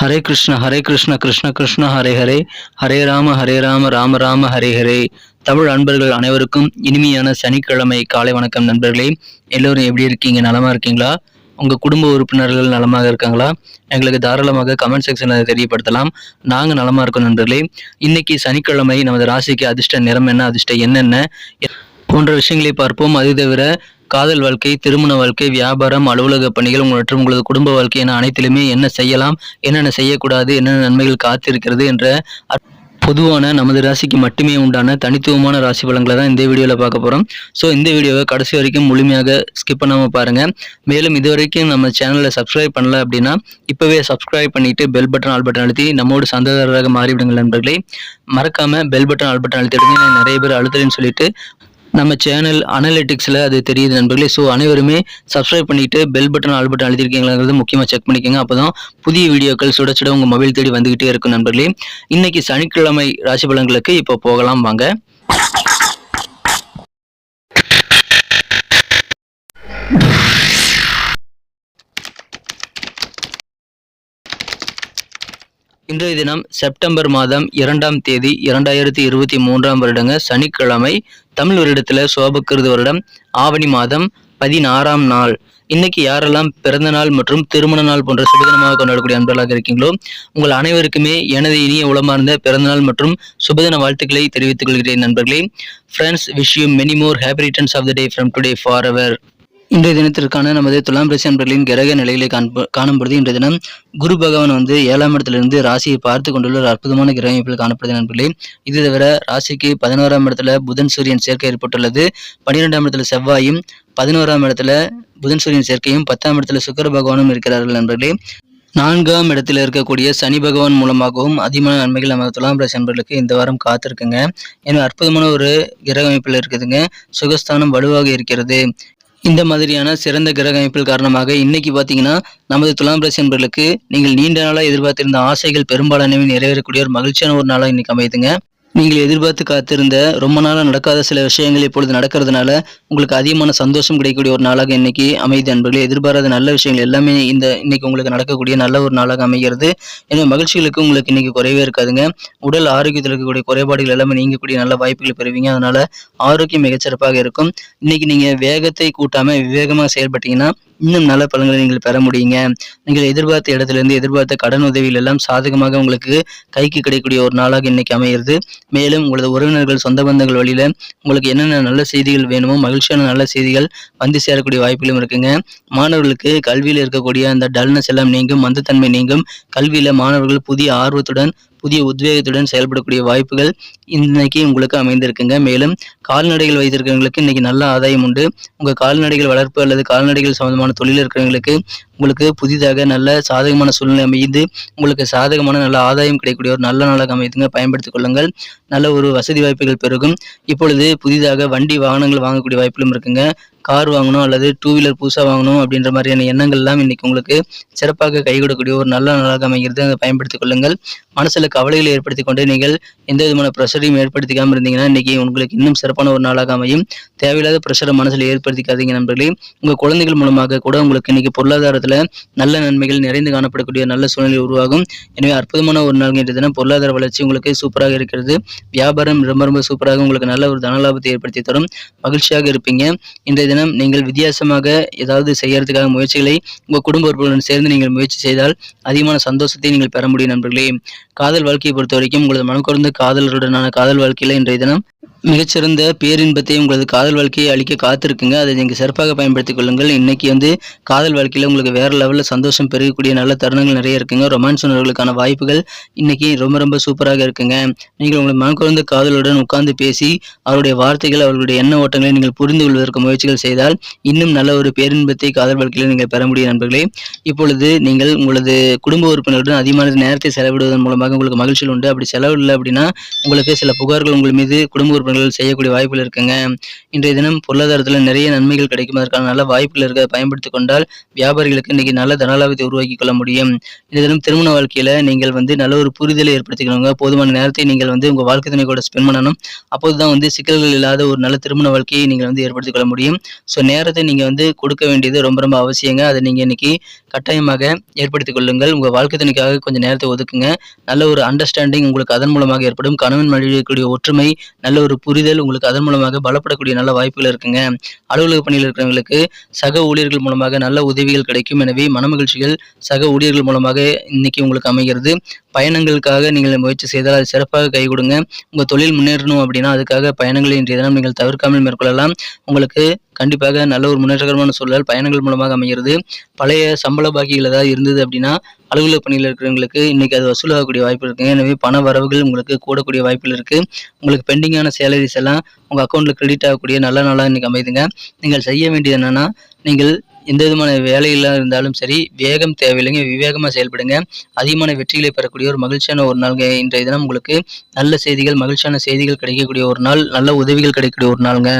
ஹரே கிருஷ்ண ஹரே கிருஷ்ண கிருஷ்ண கிருஷ்ண ஹரே ஹரே. ஹரே ராம ஹரே ராம ராம ராம ஹரே ஹரே. தமிழ் அன்பர்கள் அனைவருக்கும் இனிமையான சனிக்கிழமை காலை வணக்கம் நண்பர்களே. எல்லோரும் எப்படி இருக்கீங்க? நலமாக இருக்கீங்களா? உங்கள் குடும்ப உறுப்பினர்கள் நலமாக இருக்காங்களா? எங்களுக்கு தாராளமாக கமெண்ட் செக்ஷனில் தெரியப்படுத்தலாம். நாங்கள் நலமாக இருக்கோம் நண்பர்களே. இன்னைக்கு சனிக்கிழமை நமது ராசிக்கு அதிர்ஷ்ட நிறம் என்ன அதிர்ஷ்ட என்னென்ன போன்ற விஷயங்களை பார்ப்போம். அது தவிர காதல் வாழ்க்கை திருமண வாழ்க்கை வியாபாரம் அலுவலக பணிகள் மற்றும் உங்களது குடும்ப வாழ்க்கை என அனைத்திலுமே என்ன செய்யலாம் என்னென்ன செய்யக்கூடாது என்னென்ன நன்மைகள் காத்திருக்கிறது என்ற பொதுவான நமது ராசிக்கு மட்டுமே உண்டான தனித்துவமான ராசி பலன்களை தான் இந்த வீடியோவில் பார்க்க போகிறோம் ஸோ இந்த வீடியோவை கடைசி வரைக்கும் முழுமையாக ஸ்கிப் பண்ணாமல் பாருங்கள் மேலும் இது வரைக்கும் நம்ம சேனலில் சப்ஸ்கிரைப் பண்ணல அப்படின்னா இப்போவே சப்ஸ்கிரைப் பண்ணிவிட்டு பெல் பட்டன் ஆல் பட்டன் அழுத்தி நம்மோடு சந்ததாரராக மாறிவிடுங்கள் நண்பர்களே. மறக்காமல் பெல் பட்டன் ஆல் பட்டன் அழுத்திடுங்க நிறைய பேர் அழுத்துறேன்னு சொல்லிட்டு நம்ம சேனல் அனலிட்டிக்ஸில் அது தெரியுது நண்பர்களே. ஸோ அனைவருமே சப்ஸ்கிரைப் பண்ணிட்டு பெல் பட்டன் ஆல் பட்டன் அழுத்திருக்கீங்கிறது முக்கியமாக செக் பண்ணிக்கோங்க. அப்போ தான் புதிய வீடியோக்கள் சுட சுட உங்கள் மொபைல் தேடி வந்துக்கிட்டே இருக்கும் நண்பர்களே. இன்னைக்கு சனிக்கிழமை ராசி பலன்களுக்கு இப்போ போகலாம் வாங்க. இன்றைய தினம் செப்டம்பர் மாதம் இரண்டாம் தேதி இரண்டாயிரத்தி இருபத்தி மூன்றாம் வருடங்க சனிக்கிழமை தமிழ் வருடத்தில் சோபக்கிருது வருடம் ஆவணி மாதம் பதினாறாம் நாள். இன்னைக்கு யாரெல்லாம் பிறந்த நாள் மற்றும் திருமண நாள் போன்ற சுபதினமாக கொண்டாடக்கூடிய அன்பர்களாக இருக்கீங்களோ உங்கள் அனைவருக்குமே எனது இனிய உளமார்ந்த பிறந்தநாள் மற்றும் சுபதின வாழ்த்துக்களை தெரிவித்துக் கொள்கிறேன் நண்பர்களே. Friends wish you many more happy returns of the day from today forever இன்றைய தினத்திற்கான நமது துலாம் ராசி அன்பர்களின் கிரக நிலைகளை காண்ப காணும் பொழுது இன்றைய தினம் குரு பகவான் வந்து ஏழாம் இடத்திலிருந்து ராசியை பார்த்து கொண்டுள்ள ஒரு அற்புதமான கிரக அமைப்பில் காணப்படுது நண்பர்களே இது தவிர ராசிக்கு பதினோராம் இடத்துல புதன் சூரியன் சேர்க்கை ஏற்பட்டுள்ளது. பன்னிரெண்டாம் இடத்துல செவ்வாயும் பதினோராம் இடத்துல புதன் சூரியன் சேர்க்கையும் பத்தாம் இடத்துல சுக்கர பகவானும் இருக்கிறார்கள் நண்பர்களே நான்காம் இடத்தில் இருக்கக்கூடிய சனி பகவான் மூலமாகவும் அதிகமான நன்மைகள் நமது துலாம் ராசி அன்பர்களுக்கு இந்த வாரம் காத்திருக்குங்க. ஏன்னா அற்புதமான ஒரு கிரக அமைப்பில் இருக்குதுங்க. சுகஸ்தானம் வலுவாக இருக்கிறது. இந்த மாதிரியான சிறந்த கிரக அமைப்பில் காரணமாக இன்னைக்கு பார்த்தீங்கன்னா நமது துலாம் ராசி அன்பர்களுக்கு நீங்கள் நீண்ட நாளாக எதிர்பார்த்திருந்த ஆசைகள் பெரும்பாலானவை நிறைவேறக்கூடிய ஒரு மகிழ்ச்சியான ஒரு நாளாக இன்னைக்கு அமையுதுங்க. நீங்கள் எதிர்பார்த்து காத்திருந்த ரொம்ப நாளாக நடக்காத சில விஷயங்கள் இப்பொழுது நடக்கிறதுனால உங்களுக்கு அதிகமான சந்தோஷம் கிடைக்கக்கூடிய ஒரு நாளாக இன்னைக்கு அமைதி அன்பர்களே. எதிர்பாராத நல்ல விஷயங்கள் எல்லாமே இந்த இன்னைக்கு உங்களுக்கு நடக்கக்கூடிய நல்ல ஒரு நாளாக அமைகிறது. எனவே மகிழ்ச்சிகளுக்கு உங்களுக்கு இன்னைக்கு குறைவே இருக்காதுங்க. உடல் ஆரோக்கியத்தில் இருக்கக்கூடிய குறைபாடுகள் எல்லாமே நீங்கக்கூடிய நல்ல வாய்ப்புகளை பெறுவீங்க. அதனால ஆரோக்கியம் மிகச்சிறப்பாக இருக்கும். இன்னைக்கு நீங்கள் வேகத்தை கூட்டாமல் விவேகமாக செயல்பட்டீங்கன்னா இன்னும் நல்ல பலன்களை நீங்கள் பெற முடியுங்க. நீங்கள் எதிர்பார்த்த இடத்துலேருந்து எதிர்பார்த்த கடன் உதவிகள் எல்லாம் சாதகமாக உங்களுக்கு கைக்கு கிடைக்கக்கூடிய ஒரு நாளாக இன்னைக்கு அமையிறது. மேலும் உங்களது உறவினர்கள் சொந்த பந்தங்கள் வழியில் உங்களுக்கு என்னென்ன நல்ல செய்திகள் வேணுமோ மகிழ்ச்சியான நல்ல செய்திகள் வந்து சேரக்கூடிய வாய்ப்புகளும் இருக்குங்க. மாணவர்களுக்கு கல்வியில் இருக்கக்கூடிய அந்த டல்னஸ் எல்லாம் நீங்கும் மந்தத்தன்மை நீங்கும். கல்வியில் மாணவர்கள் புதிய ஆர்வத்துடன் புதிய உத்வேகத்துடன் செயல்படக்கூடிய வாய்ப்புகள் இன்னைக்கு உங்களுக்கு அமைந்திருக்குங்க. மேலும் கால்நடைகள் வைத்திருக்கிறவங்களுக்கு இன்னைக்கு நல்ல ஆதாயம் உண்டு. உங்க கால்நடைகள் வளர்ப்பு அல்லது கால்நடைகள் சம்பந்தமான தொழில் இருக்கிறவங்களுக்கு உங்களுக்கு புதிதாக நல்ல சாதகமான சூழ்நிலை அமைந்து உங்களுக்கு சாதகமான நல்ல ஆதாயம் கிடைக்கக்கூடிய ஒரு நல்ல நாளாக அமைதுங்க. பயன்படுத்திக் கொள்ளுங்கள். நல்ல ஒரு வசதி வாய்ப்புகள் பெருகும். இப்பொழுது புதிதாக வண்டி வாகனங்கள் வாங்கக்கூடிய வாய்ப்புகளும் இருக்குங்க. கார் வாங்கணும் அல்லது டூ வீலர் புதுசாக வாங்கணும் அப்படின்ற மாதிரியான எண்ணங்கள் எல்லாம் இன்னைக்கு உங்களுக்கு சிறப்பாக கைகொடுக்கக்கூடிய ஒரு நல்ல நாளாக அமைகிறது. அதை பயன்படுத்திக் கொள்ளுங்கள். மனசில் கவலைகளை ஏற்படுத்தி கொண்டு நீங்கள் எந்த விதமான ப்ரெஷரையும் ஏற்படுத்திக்காமல் இருந்தீங்கன்னா இன்னைக்கு உங்களுக்கு இன்னும் சிறப்பான ஒரு நாளாக அமையும். தேவையில்லாத ப்ரெஷரை மனசில் ஏற்படுத்திக்காதீங்க நண்பர்களே. உங்கள் குழந்தைகள் மூலமாக கூட உங்களுக்கு இன்னைக்கு பொருளாதாரத்தில் நல்ல நன்மைகள் நிறைந்து காணப்படக்கூடிய நல்ல சூழ்நிலை உருவாகும். எனவே அற்புதமான ஒரு நாள் இன்றைய தினம் பொருளாதார வளர்ச்சி உங்களுக்கு சூப்பராக இருக்கிறது. வியாபாரம் ரொம்ப ரொம்ப சூப்பராக உங்களுக்கு நல்ல ஒரு தனலாபத்தை ஏற்படுத்தி தரும். மகிழ்ச்சியாக இருப்பீங்க. இன்றைய தினம் நீங்கள் வித்தியாசமாக ஏதாவது செய்யறதுக்காக முயற்சிகளை உங்கள் குடும்ப உறுப்பினருடன் சேர்ந்து நீங்கள் முயற்சி செய்தால் அதிகமான சந்தோஷத்தை நீங்கள் பெற முடியும் நண்பர்களே. காதல் வாழ்க்கையை பொறுத்த வரைக்கும் உங்களது மனக்குறந்த காதலருடனான காதல் வாழ்க்கையில இன்றைய தினம் மிகச்சிறந்த பேரின்பத்தை உங்களது காதல் வாழ்க்கையை அளிக்க காத்திருக்குங்க. அதை நீங்கள் சிறப்பாக பயன்படுத்திக் கொள்ளுங்கள். இன்னைக்கு வந்து காதல் வாழ்க்கையில் உங்களுக்கு வேறு லெவலில் சந்தோஷம் பெருகக்கூடிய நல்ல தருணங்கள் நிறைய இருக்குங்க. ரொமான்ஸ் உணர்வுகளுக்கான வாய்ப்புகள் இன்னைக்கு ரொம்ப ரொம்ப சூப்பராக இருக்குங்க. நீங்கள் உங்கள் மனக்குழந்த காதலுடன் உட்கார்ந்து பேசி அவருடைய வார்த்தைகள் அவர்களுடைய எண்ண ஓட்டங்களை நீங்கள் புரிந்து கொள்வதற்கு முயற்சிகள் செய்தால் இன்னும் நல்ல ஒரு பேரின்பத்தை காதல் வாழ்க்கையில் நீங்கள் பெற முடியும் நண்பர்களே. இப்பொழுது நீங்கள் உங்களது குடும்ப உறுப்பினருடன் அதிகமான நேரத்தை செலவிடுவதன் மூலமாக உங்களுக்கு மகிழ்ச்சிகள் உண்டு. அப்படி செலவிடல அப்படின்னா உங்களுக்கு சில புகார்கள் உங்கள் மீது குடும்ப உறுப்பினர் பலன்கள் செய்யக்கூடிய வாய்ப்புகள் இருக்குங்க. இன்றைய தினம் பொருளாதாரத்தில் நிறைய நன்மைகள் கிடைக்கும் அதற்கான நல்ல வாய்ப்புகள் இருக்க பயன்படுத்தி கொண்டால் வியாபாரிகளுக்கு இன்னைக்கு நல்ல தனலாபத்தை உருவாக்கி கொள்ள முடியும். இந்த தினம் திருமண வாழ்க்கையில் நீங்கள் வந்து நல்ல ஒரு புரிதலை ஏற்படுத்திக்கணுங்க. போதுமான நேரத்தை நீங்கள் வந்து உங்கள் வாழ்க்கை துணை கூட ஸ்பெண்ட் பண்ணணும். அப்போதுதான் வந்து சிக்கல்கள் இல்லாத ஒரு நல்ல திருமண வாழ்க்கையை நீங்கள் வந்து ஏற்படுத்திக் கொள்ள முடியும். ஸோ நேரத்தை நீங்கள் வந்து கொடுக்க வேண்டியது ரொம்ப ரொம்ப அவசியங்க. அதை நீங்க இன்னைக்கு கட்டாயமாக ஏற்படுத்திக் கொள்ளுங்கள். உங்கள் வாழ்க்கை துணைக்காக கொஞ்சம் நேரத்தை ஒதுக்குங்க. நல்ல ஒரு அண்டர்ஸ்டாண்டிங் உங்களுக்கு அதன் மூலமாக ஏற்படும். கணவன் மனைவிக்கூடிய ஒற்றுமை நல்ல ஒரு புரிதல் உங்களுக்கு அதன் மூலமாக பலப்படக்கூடிய நல்ல வாய்ப்புகள் இருக்குங்க. அலுவலக பணியில் இருக்கிறவங்களுக்கு சக ஊழியர்கள் மூலமாக நல்ல உதவிகள் கிடைக்கும். எனவே மனமகிழ்ச்சிகள் சக ஊழியர்கள் மூலமாக இன்னைக்கு உங்களுக்கு அமைகிறது. பயணங்களுக்காக நீங்கள் முயற்சி செய்தால் அது சிறப்பாக கை கொடுங்க. உங்கள் தொழில் முன்னேறணும் அப்படின்னா அதுக்காக பயணங்களை இன்றைய தினம் நீங்கள் தவிர்க்காமல் மேற்கொள்ளலாம். உங்களுக்கு கண்டிப்பாக நல்ல ஒரு முன்னேற்றகரமான சூழல் பயணங்கள் மூலமாக அமைகிறது. பழைய சம்பள பாக்கிகள் ஏதாவது இருந்தது அப்படின்னா அலுவலக பணியில் இருக்கிறவங்களுக்கு இன்னைக்கு அது வசூலாகக்கூடிய வாய்ப்பு இருக்குங்க எனவே பண வரவுகள் உங்களுக்கு கூடக்கூடிய வாய்ப்பில் இருக்குது உங்களுக்கு பெண்டிங்கான சேலரிஸ் எல்லாம் உங்கள் அக்கௌண்ட்டில் கிரெடிட் ஆகக்கூடிய நல்ல நாளாக இன்றைக்கி அமைதுங்க. நீங்கள் செய்ய வேண்டியது என்னென்னா நீங்கள் எந்த விதமான வேலையில இருந்தாலும் சரி வேகம் தேவையில்லைங்க விவேகமாக செயல்படுங்க. அதிகமான வெற்றிகளை பெறக்கூடிய ஒரு மகிழ்ச்சியான ஒரு நாளுங்க இன்றைய தினம். உங்களுக்கு நல்ல செய்திகள் மகிழ்ச்சியான செய்திகள் கிடைக்கக்கூடிய ஒரு நாள் நல்ல உதவிகள் கிடைக்கக்கூடிய ஒரு நாளுங்க.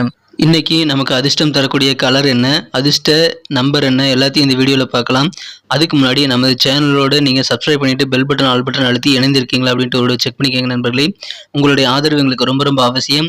இன்னைக்கு நமக்கு அதிர்ஷ்டம் தரக்கூடிய கலர் என்ன அதிர்ஷ்ட நம்பர் என்ன எல்லாத்தையும் இந்த வீடியோவில் பார்க்கலாம். அதுக்கு முன்னாடி நமது சேனலோடு நீங்கள் சப்ஸ்கிரைப் பண்ணிவிட்டு பெல் பட்டன் ஆல் பட்டன் அழுத்தி இணைந்திருக்கீங்களா அப்படின்ட்டு ஒரு செக் பண்ணிக்கோங்க நண்பர்களே. உங்களுடைய ஆதரவு எங்களுக்கு ரொம்ப ரொம்ப அவசியம்.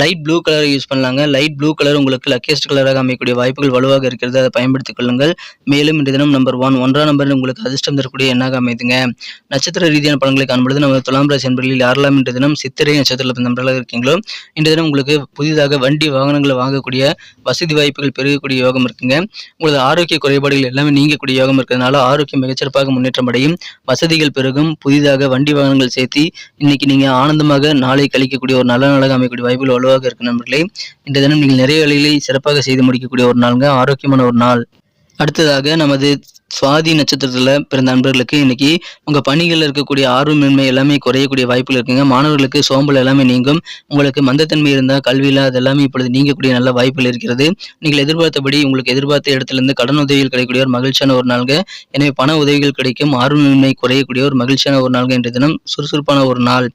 லைட் ப்ளூ கலர் யூஸ் பண்ணலாங்க. லைட் ப்ளூ கலர் உங்களுக்கு லக்கேஸ்ட் கலராக அமையக்கூடிய வாய்ப்புகள் வலுவாக இருக்கிறது. அதை பயன்படுத்திக் கொள்ளுங்கள். மேலும் இந்த தினம் நம்பர் ஒன் ஒன்றாம் நம்பர் உங்களுக்கு அதிர்ஷ்டம் தரக்கூடிய எண்ணாக அமைதுங்க. நட்சத்திர ரீதியான பலன்களை காணும்பொழுது நம்ம துலாம் ராசி என்பர்களில் யாரெல்லாம் இன்றைய தினம் சித்திரை நட்சத்திரத்தில் நம்பர்களாக இருக்கீங்களோ இந்த தினம் உங்களுக்கு புதிதாக வண்டி வாகனங்களை வாங்கக்கூடிய வசதி வாய்ப்புகள் பெருகக்கூடிய யோகம் இருக்குங்க. உங்களது ஆரோக்கிய குறைபாடுகள் எல்லாமே நீங்கக்கூடிய யோகம் இருக்கிறதுனால ஆரோக்கியம் மிகச்சிறப்பாக முன்னேற்றம் அடையும். வசதிகள் பெருகும். புதிதாக வண்டி வாகனங்கள் சேர்த்து இன்னைக்கு நீங்க ஆனந்தமாக நாளை கழிக்கக்கூடிய ஒரு நல்ல நாளாக அமையக்கூடிய வாய்ப்புகள் வலுவாக இருக்கு நண்பர்களே. இந்த தினம் நீங்கள் நிறைய வேலைகளை சிறப்பாக செய்து முடிக்கக்கூடிய ஒரு நாளுங்க. ஆரோக்கியமான ஒரு நாள். அடுத்ததாக நமது சுவாதி நட்சத்திரத்தில் பிறந்த நண்பர்களுக்கு இன்னைக்கு உங்கள் பணிகளில் இருக்கக்கூடிய ஆர்வமின்மை எல்லாமே குறையக்கூடிய வாய்ப்புகள் இருக்குங்க. மாணவர்களுக்கு சோம்பல் எல்லாமே நீங்கும். உங்களுக்கு மந்தத்தன்மை இருந்தால் கல்வியில் அது எல்லாமே இப்பொழுது நீங்கக்கூடிய நல்ல வாய்ப்புகள் இருக்கிறது. நீங்கள் எதிர்பார்த்தபடி உங்களுக்கு எதிர்பார்த்த இடத்துலேருந்து கடன் உதவிகள் கிடைக்கக்கூடிய ஒரு மகிழ்ச்சியான ஒரு நாள்ங்க. எனவே பண உதவிகள் கிடைக்கும். ஆர்வமின்மை குறையக்கூடிய ஒரு மகிழ்ச்சியான ஒரு நாள்ங்க இன்றைய தினம். சுறுசுறுப்பான ஒரு நாள்.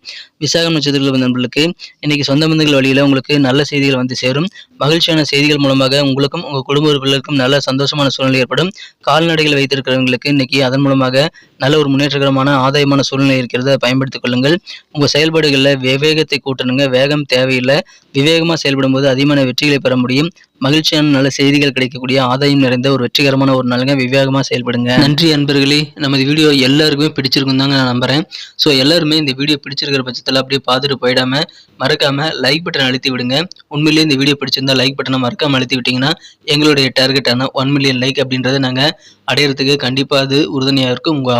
விசாகம் நட்சத்திரத்தில் வந்த நண்பர்களுக்கு இன்னைக்கு சொந்த பந்தங்கள் வழியில் உங்களுக்கு நல்ல செய்திகள் வந்து சேரும். மகிழ்ச்சியான செய்திகள் மூலமாக உங்களுக்கும் உங்கள் குடும்ப உறுப்பினர்களுக்கும் நல்ல சந்தோஷமான சூழ்நிலை ஏற்படும். கால்நடைகளை வைத்திருக்கிறவங்களுக்கு இன்னைக்கு அதன் மூலமாக நல்ல ஒரு முன்னேற்றகரமான ஆதாயமான சூழ்நிலை இருக்கிறது அதை பயன்படுத்திக் கொள்ளுங்கள். உங்கள் செயல்பாடுகளில் விவேகத்தை கூட்டணுங்க. வேகம் தேவையில்லை. விவேகமாக செயல்படும் போது அதிகமான வெற்றிகளை பெற முடியும். மகிழ்ச்சியான நல்ல செய்திகள் கிடைக்கக்கூடிய ஆதாயம் நிறைந்த ஒரு வெற்றிகரமான ஒரு நாளுங்க. விவேகமாக செயல்படுங்க. நன்றி அன்பர்களே. நமது வீடியோ எல்லாருக்குமே பிடிச்சிருக்கும் தாங்க நான் நம்புகிறேன் ஸோ எல்லாருமே இந்த வீடியோ பிடிச்சிருக்கிற பட்சத்தில் அப்படியே பார்த்துட்டு போயிடாம மறக்காம லைக் பட்டன் அழுத்தி விடுங்க. உண்மையிலேயே இந்த வீடியோ பிடிச்சிருந்தா லைக் பட்டனை மறக்காம அழுத்தி விட்டீங்கன்னா எங்களுடைய டார்கெட்டான ஒன் மில்லியன் லைக் அப்படின்றத நாங்கள் அடையிறதுக்கு கண்டிப்பாக அது உறுதுணையாக இருக்கும். உங்கள்